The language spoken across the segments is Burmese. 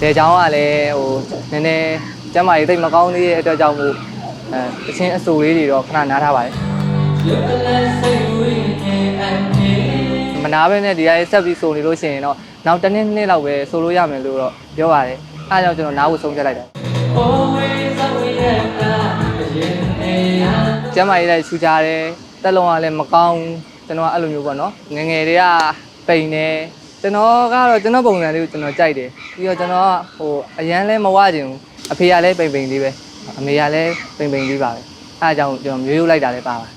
ဒေချောင်းကလည်းဟိုနည်းနည်းကျမ်းမာရေးတိတ်မကောင်းသေးတဲ့အတွက်ကြောင့်မို့အဲအချင်းအဆူလေးတွေတော့ခဏနားထားပါတယ်မနာပဲနဲ့ဒီဟာဆက်ပြီးဆိုနေလို့ရှိရင်တော့နောက်တစ်နှစ်နှစ်လောက်ပဲဆိုလို့ရမယ်လို့တော့ပြောပါတယ်အဲဒါကြောင့်ကျွန်တော်နားဖို့ဆုံးဖြတ်လိုက်တယ်ကျမ်းမာရေးလည်းချူကြတယ်တက်လုံးကလည်းမကောင်းကျွန်တော်ကအဲ့လိုမျိုးပေါ့နော်ငယ်ငယ်တွေကပိန်နေ ကျွန်တော်ကတော့ကျွန်တော်ပုံစံလေးကိုကျွန်တော်ကြိုက်တယ်ပြီးတော့ကျွန်တော်ကဟိုအရန်လဲမဝကျင်ဘူးအဖေကလည်းပိန်ပိန်လေးပဲအမေကလည်းပိန်ပိန်လေးပါပဲအဲဒါကြောင့်ကျွန်တော်မျိုးရိုးလိုက်တာလည်းပါပါတယ်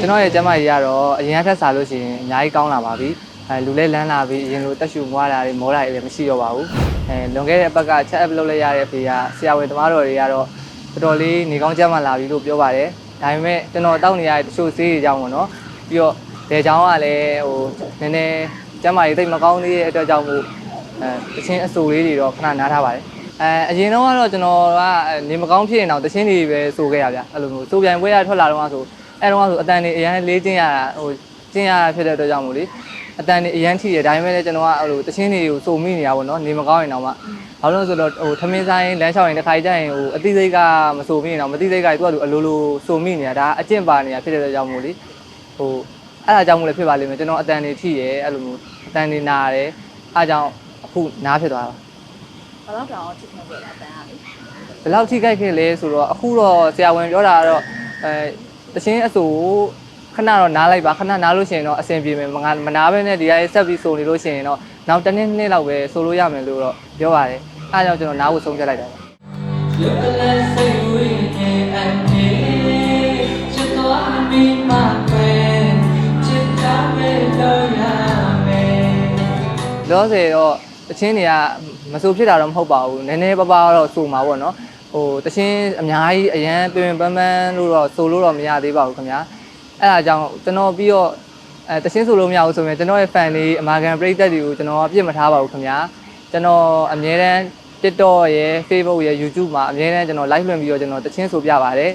ကျွန်တော်ရဲ့ကျမ်းမာရေးကတော့အရင်ကထက်စားလို့ရှိရင်အများကြီးကောင်းလာပါပြီအဲလူလဲလန်းလာပြီအရင်လိုတက်ရှူမွားတာတွေမောတာတွေလည်းမရှိတော့ပါဘူးအဲလွန်ခဲ့တဲ့ဘက်ကချက်အပ်လုပ်လိုက်ရတဲ့အဖေကဆရာဝန်သမားတော်တွေကတော့တော်တော်လေးနေကောင်းကျမ်းမာလာပြီလို့ပြောပါတယ် ဒါပေမဲ့ကျွန်တော်တောက်နေရတဲ့တချို့ဆေးတွေကြောင့်ပေါ့နော်ပြီးတော့ဒေချောင်းကလည်းဟိုနည်းနည်းကျမ်းမာရေးတိတ်မကောင်းသေးတဲ့အတွက်ကြောင့်မို့အဲတချင်းအဆူလေးတွေတော့ခဏနားထားပါတယ်အဲအရင်တော့ကတော့ကျွန်တော်ကနေမကောင်းဖြစ်ရင်တော့တချင်းတွေပဲစိုးခဲ့ရဗျအဲ့လိုမျိုးစိုးပြန်ပွဲရထွက်လာတော့ဆိုအဲတော့ဆိုအတန်တွေအရန်လေးကျင်းရတာဟိုကျင်းရတာဖြစ်တဲ့အတွက်ကြောင့်မို့လေ အတန်တွေအရန်ထိတယ်ဒါပေမဲ့လည်းကျွန်တော်ကဟိုတချင်းတွေကိုစိုးမိနေတာပေါ့နော်နေမကောင်းရင်တော့မှဘာလို့လဲဆိုတော့ဟိုထမင်းဆိုင်လမ်းလျှောက်ရင်တစ်ခါကြရင်ဟိုအတိစိတ်ကမစိုးမိရင်တော့မတိစိတ်ကသူကသူအလိုလိုစိုးမိနေတာဒါအကျင့်ပါနေတာဖြစ်တဲ့အတွက်ကြောင့်မို့လေဟိုအဲ့ဒါကြောင့်မို့လည်းဖြစ်ပါလိမ့်မယ်ကျွန်တော်အတန်တွေထိရဲအဲ့လိုမျိုးအတန်တွေနာတယ်အဲ့ဒါကြောင့်အခုနားဖြစ်သွားတာဘာလို့တောင်ချစ်ခင်ခဲ့တာတန်းရလေဘယ်လောက်ထိခိုက်ခဲ့လဲဆိုတော့အခုတော့ဆရာဝန်ပြောတာကတော့အဲတချင်းအဆူ ခဏတော့နားလိုက်ပါခဏနားလို့ရှိရင်တော့အဆင်ပြေမယ်မငါမနာပဲနဲ့ဒီဟာဆက်ပြီးဆိုနေလို့ရှိရင်တော့နောက်တစ်နှစ်နှစ်လောက်ပဲဆိုလို့ရမယ်လို့တော့ပြောပါတယ်အဲဒါကြောင့်ကျွန်တော်နားဖို့ဆုံးဖြတ်လိုက်တာပါလောဆယ်တော့တချင်းတွေကမဆိုဖြစ်တာတော့မဟုတ်ပါဘူးနည်းနည်းပါးပါးတော့ဆိုမှာပေါ့နော်ဟိုတချင်းအများကြီးအရန်ပင်ပန်းပန်းလို့တော့ဆိုလို့တော့မရသေးပါဘူးခင်ဗျာ အဲဒါကြောင့်ကျွန်တော်ပြီးတော့အဲတချင်းဆိုလို့မရဘူးဆိုရင်ကျွန်တော်ရဲ့ fan တွေအမာကန်ပရိသတ်တွေကိုကျွန်တော်ပြစ်မထားပါဘူးခင်ဗျာကျွန်တော်အမြဲတမ်း TikTok ရယ် Facebook ရယ် YouTube မှာအမြဲတမ်းကျွန်တော် live လွှင့်ပြီးတော့ကျွန်တော်တချင်းဆိုပြပါတယ်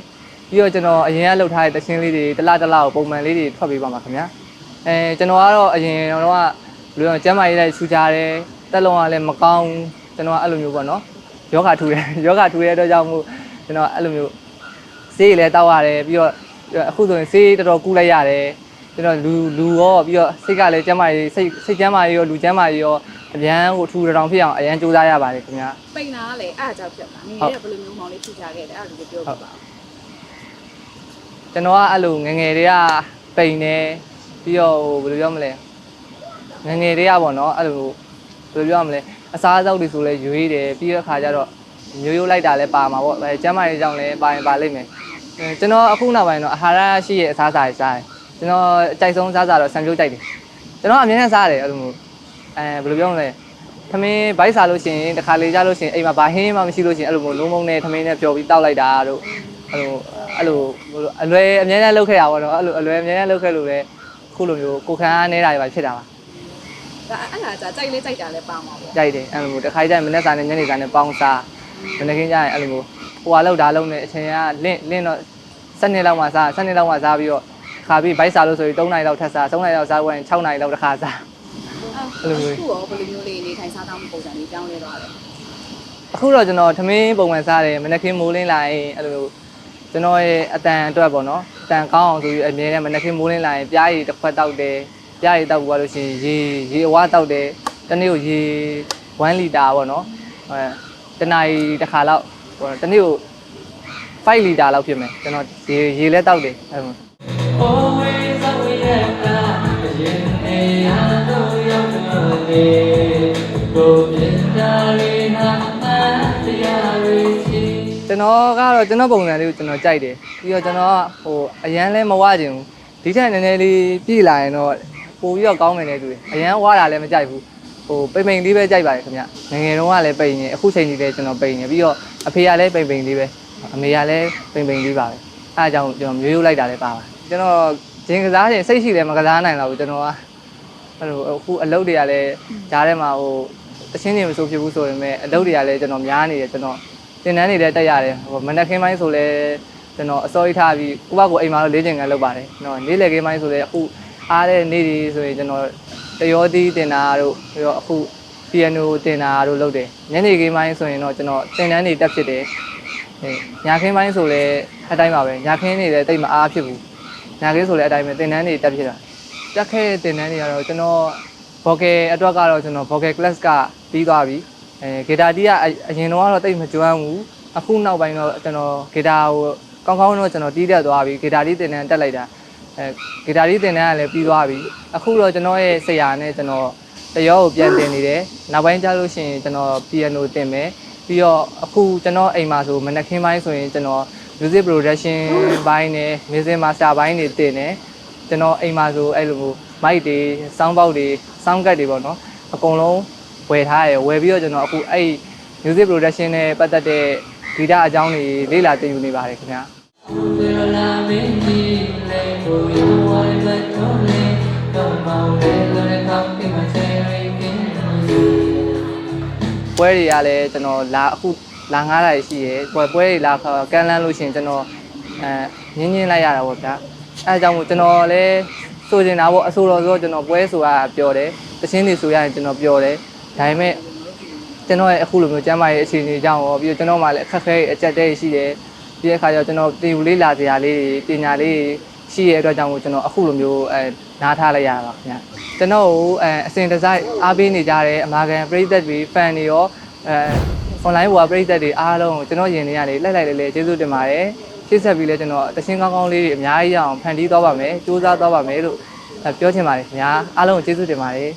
ပြီးတော့ကျွန်တော်အရင်ကလှုပ်ထားတဲ့တချင်းလေးတွေတစ်လတစ်လကိုပုံမှန်လေးတွေထွက်ပေးပါမှာခင်ဗျာအဲကျွန်တော်ကတော့အရင်တော့ကဘယ်လိုလဲကျမ်းမာရေးလည်းထူကြတယ်တက်လုံးကလည်းမကောင်းကျွန်တော်ကအဲ့လိုမျိုးပေါ့နော်ယောဂထူတယ်ယောဂထူတဲ့အတွက်ကြောင့်မို့ကျွန်တော်အဲ့လိုမျိုးဆေးလည်းတောက်ရတယ်ပြီးတော့ အခုဆိုရင်ဆေးတော်တော်ကူးလိုက်ရတယ်ကျွန်တော်လူလူရောပြီးတော့စိတ်ကလည်းကျမ်းမာရေးစိတ်စိတ်ကျမ်းမာရေးရောလူကျမ်းမာရေးရောအများကိုထူတောင်ဖြစ်အောင်အရန်ကြိုးစားရပါတယ်ခင်ဗျာပိန်နာကလည်းအားကြောင့်ဖြစ်တာနေရဘယ်လိုမျိုးမောင်လေးချစ်ကြခဲ့တယ်အဲ့ဒါကိုပြောပြပါဦးကျွန်တော်ကအဲ့လိုငယ်ငယ်တွေကပိန်နေပြီးတော့ဟိုဘယ်လိုပြောမလဲငယ်ငယ်တွေကပေါ့နော်အဲ့လိုဘယ်လိုပြောရမလဲအစားအသောက်တွေဆိုလဲရွေးတယ်ပြီးတဲ့ခါကျတော့မျိုးရိုးလိုက်တာလည်းပါမှာပေါ့အဲကျမ်းမာရေးကြောင့်လည်းပါရင်ပါလိမ့်မယ်အဲ ကျွန်တော်အခုနောက်ပိုင်းတော့အာဟာရရှိရဲ့အစားအစာတွေစားတယ်ကျွန်တော်အကြိုက်ဆုံးစားစားတော့ဆန်ပြုတ်ကြိုက်တယ်ကျွန်တော်အမြဲတမ်းစားတယ်အဲ့လိုမျိုးအဲဘယ်လိုပြောမလဲသမင်းဘိုက်စားလို့ရှိရင်တစ်ခါလေကြလို့ရှိရင်အိမ်မှာဘာဟင်းမှမရှိလို့ရှိရင်အဲ့လိုမျိုးလုံးလုံးနဲ့သမင်းနဲ့ပျော်ပြီးတောက်လိုက်တာတို့အဲ့လိုအဲ့လိုအလွယ်အမြဲတမ်းလုပ်ခဲ့တာပေါ့နော်အဲ့လိုအလွယ်အမြဲတမ်းလုပ်ခဲ့လို့လည်းအခုလိုမျိုးကိုခန်းအားနေတာတွေပါဖြစ်တာပါဒါအဲ့ဒါကြာကြိုက်လေးကြိုက်တာလည်းပါမှာပေါ့ကြိုက်တယ်အဲ့လိုမျိုးတစ်ခါကျရင်မနေ့စာနဲ့ညနေစာနဲ့ပေါင်းစားမနေ့ကင်းကျရင်အဲ့လိုမျိုး ဟိုဟာလောက်ဒါလုံးနဲ့အချိန်ကလင့်လင့်တော့7နှစ်လောက်မှစား7နှစ်လောက်မှစားပြီးတော့ခါပြီးဘိုက်စားလို့ဆိုပြီး3နိုင်လောက်ထပ်စား3နိုင်လောက်စားဝင်6နိုင်လောက်တစ်ခါစားအဲ့လိုမျိုးအခုရောဘယ်လိုမျိုးလေးနေထိုင်စားတောင်းပုံစံလေးကြောင်းလဲတော့တယ်အခုတော့ကျွန်တော်ထမင်းပုံမှန်စားတယ်မနေ့ကင်းမိုးလင်းလာရင်အဲ့လိုကျွန်တော်ရဲ့အတန်အတွက်ပေါ့နော်အတန်ကောင်းအောင်ဆိုပြီးအမြဲတမ်းမနေ့ကင်းမိုးလင်းလာရင်ပြားရည်တစ်ခွက်တောက်တယ်ပြားရည်တောက်ပြီးလို့ရှိရင်ရေရေအဝါတောက်တယ်တနေ့ကိုရေ1လီတာပေါ့နော်အဲတနာရီတစ်ခါလောက် ဟိုတနေ့ကို5လီတာလောက်ဖြစ်မယ်ကျွန်တော်ရေရေလဲတောက်တယ်အဲ့လိုကျွန်တော်ကတော့ကျွန်တော်ပုံစံလေးကိုကျွန်တော်ကြိုက်တယ်ပြီးတော့ကျွန်တော်ကဟိုအရန်လဲမဝကျင်ဘူးဒီထက်နည်းနည်းလေးပြည့်လာရင်တော့ပိုပြီးတော့ကောင်းမယ်နဲ့တူတယ်အရန်ဝါတာလည်းမကြိုက်ဘူး ဟိုပိန်ပိန်လေးပဲကြိုက်ပါတယ်ခင်ဗျငယ်ငယ်တုန်းကလည်းပိန်နေအခုချိန်ကြီးလည်းကျွန်တော်ပိန်နေပြီးတော့အဖေကလည်းပိန်ပိန်လေးပဲအမေကလည်းပိန်ပိန်လေးပါပဲအဲအကြောင်းကျွန်တော်မျိုးရိုးလိုက်တာလည်းပါပါကျွန်တော်ဂျင်ကစားရင်စိတ်ရှိတယ်မကစားနိုင်တော့ဘူးကျွန်တော်ကအဲ့လိုအခုအလုပ်တွေကလည်းဂျားထဲမှာဟိုတချင်းနေမဆိုဖြစ်ဘူးဆိုရင်ပဲအလုပ်တွေကလည်းကျွန်တော်များနေတယ်ကျွန်တော်တင်တန်းနေတဲ့တက်ရတယ်ဟိုမနက်ခင်းပိုင်းဆိုလဲကျွန်တော်အစောကြီးထားပြီးကိုယ့်ဘကိုအိမ်မှာတော့လေးကျင်ကန်လုပ်ပါတယ်နော်နေ့လယ်ခင်းပိုင်းဆိုလဲအခုအားတဲ့နေ့တွေဆိုရင်ကျွန်တော် တရောသီးတင်တာတို့ပြီးတော့အခု piano တင်တာတို့လုပ်တယ်ညနေခင်းပိုင်းဆိုရင်တော့ကျွန်တော်တင်တန်းတွေတက်ဖြစ်တယ်ဟဲ့ညခင်းပိုင်းဆိုလည်းအတိုင်းပါပဲညခင်းနေလည်းတိတ်မအားဖြစ်ဘူးညခင်းဆိုလည်းအတိုင်းပဲတင်တန်းတွေတက်ဖြစ်တာတက်ခဲ့တဲ့တင်တန်းတွေကတော့ကျွန်တော် vocal အတွက်ကတော့ကျွန်တော် vocal class ကပြီးသွားပြီအဲဂီတာတီးကအအရင်တော့ကတော့တိတ်မကျွမ်းဘူးအခုနောက်ပိုင်းတော့ကျွန်တော်ဂီတာကိုကောင်းကောင်းတော့ကျွန်တော်တီးတတ်သွားပြီဂီတာတီးတင်တန်းတက်လိုက်တာ အဲဂီတာတီးတင်တန်းကလည်းပြီးသွားပြီအခုတော့ကျွန်တော်ရဲ့ဆရာနဲ့ကျွန်တော်တရောကိုပြန်တင်နေတယ်နောက်ပိုင်းကျလို့ရှိရင်ကျွန်တော် piano တင်မယ်ပြီးတော့အခုကျွန်တော်အိမ်မှာဆိုမနက်ခင်းပိုင်းဆိုရင်ကျွန်တော် music production ဘိုင်းနဲ့ music master ဘိုင်းတွေတင်တယ်ကျွန်တော်အိမ်မှာဆိုအဲ့လိုမျိုးမိုက်တွေစောင်းပေါက်တွေစောင်းကတ်တွေပေါ့နော်အကုန်လုံးဝယ်ထားရယ်ဝယ်ပြီးတော့ကျွန်တော်အခုအဲ့ music production နဲ့ပတ်သက်တဲ့ဂီတအကြောင်းတွေလေ့လာသင်ယူနေပါတယ်ခင်ဗျာ ပွဲတွေကလည်းကျွန်တော်လာအခုလာငားတာရှိရယ်ပွဲပွဲတွေလာကန်လန်းလို့ရှိရင်ကျွန်တော်အဲညင်းညင်းလိုက်ရတာပေါ့ဗျာအဲအကြောင်းမို့ကျွန်တော်လည်းဆိုချင်တာပေါ့အဆိုတော်ဆိုကျွန်တော်ပွဲဆိုတာပြောတယ်တချင်းတွေဆိုရရင်ကျွန်တော်ပြောတယ်ဒါပေမဲ့ကျွန်တော်ရဲ့အခုလိုမျိုးကျမ်းမာရေးအခြေအနေကြောင့်ရောပြီးတော့ကျွန်တော်မှလည်းအခက်အခဲအကျက်တဲရှိတယ်ပြီးတဲ့အခါကျတော့ကျွန်တော်တင်ယူလေးလာစရာလေးတွေပညာလေးတွေ ရှိရဲ့အတွက်ကြောင့်မို့ကျွန်တော်အခုလိုမျိုးအဲနားထားလိုက်ရတာပါခင်ဗျာကျွန်တော်ကိုအဲအစဉ်တစိုက်အားပေးနေကြတဲ့အမာကန်ပရိသတ်တွေ fan တွေရောအဲ online ဝါပရိသတ်တွေအားလုံးကိုကျွန်တော်ယင်နေရတယ်လိုက်လိုက်လေးလေးကျေးဇူးတင်ပါတယ်ရှေ့ဆက်ပြီးလဲကျွန်တော်တခြင်းကောင်းကောင်းလေးတွေအများကြီးရအောင်ဖန်တီးသွားပါမယ်စူးစမ်းသွားပါမယ်လို့ပြောချင်ပါတယ်ခင်ဗျာအားလုံးကိုကျေးဇူးတင်ပါတယ်